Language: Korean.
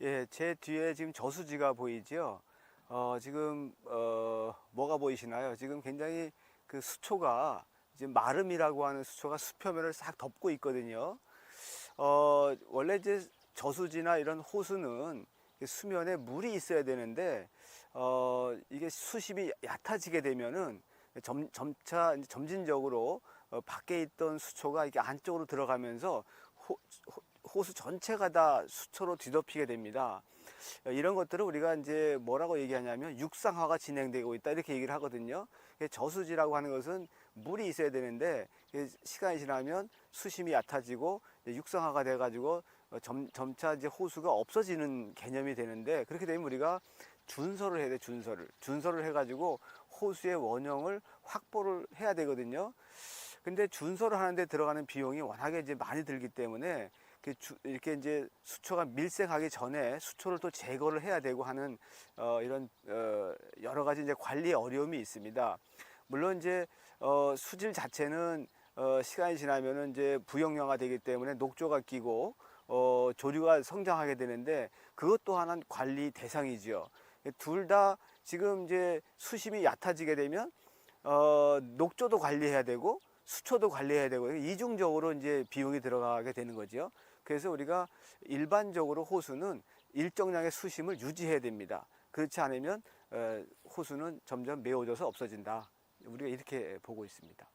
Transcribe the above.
예, 제 뒤에 지금 저수지가 보이죠. 어, 지금 어, 뭐가 보이시나요? 지금 굉장히 그 수초가 지금 마름이라고 하는 수초가 수표면을 싹 덮고 있거든요. 어, 원래 이제 저수지나 이런 호수는 수면에 물이 있어야 되는데 어, 이게 수심이 얕아지게 되면은 점, 점차 점진적으로 어, 밖에 있던 수초가 이게 안쪽으로 들어가면서 호, 호, 호수 전체가 다 수초로 뒤덮이게 됩니다. 어, 이런 것들을 우리가 이제 뭐라고 얘기하냐면 육상화가 진행되고 있다 이렇게 얘기를 하거든요. 저수지라고 하는 것은 물이 있어야 되는데 시간이 지나면 수심이 얕아지고 육상화가 돼가지고 어, 점, 점차 이제 호수가 없어지는 개념이 되는데 그렇게 되면 우리가 준설을 해야 돼 준설을 준설을 해가지고 호수의 원형을 확보를 해야 되거든요. 근데 준설을 하는데 들어가는 비용이 워낙에 이제 많이 들기 때문에 이렇게 이제 수초가 밀생하기 전에 수초를 또 제거를 해야 되고 하는 어, 이런 어, 여러 가지 이제 관리의 어려움이 있습니다. 물론 이제 어, 수질 자체는 어, 시간이 지나면은 이제 부영양화 되기 때문에 녹조가 끼고 어, 조류가 성장하게 되는데 그것 또한 관리 대상이지요. 둘 다 지금 이제 수심이 얕아지게 되면 어, 녹조도 관리해야 되고 수초도 관리해야 되고 이중적으로 이제 비용이 들어가게 되는 거죠. 그래서 우리가 일반적으로 호수는 일정량의 수심을 유지해야 됩니다. 그렇지 않으면 어, 호수는 점점 메워져서 없어진다. 우리가 이렇게 보고 있습니다.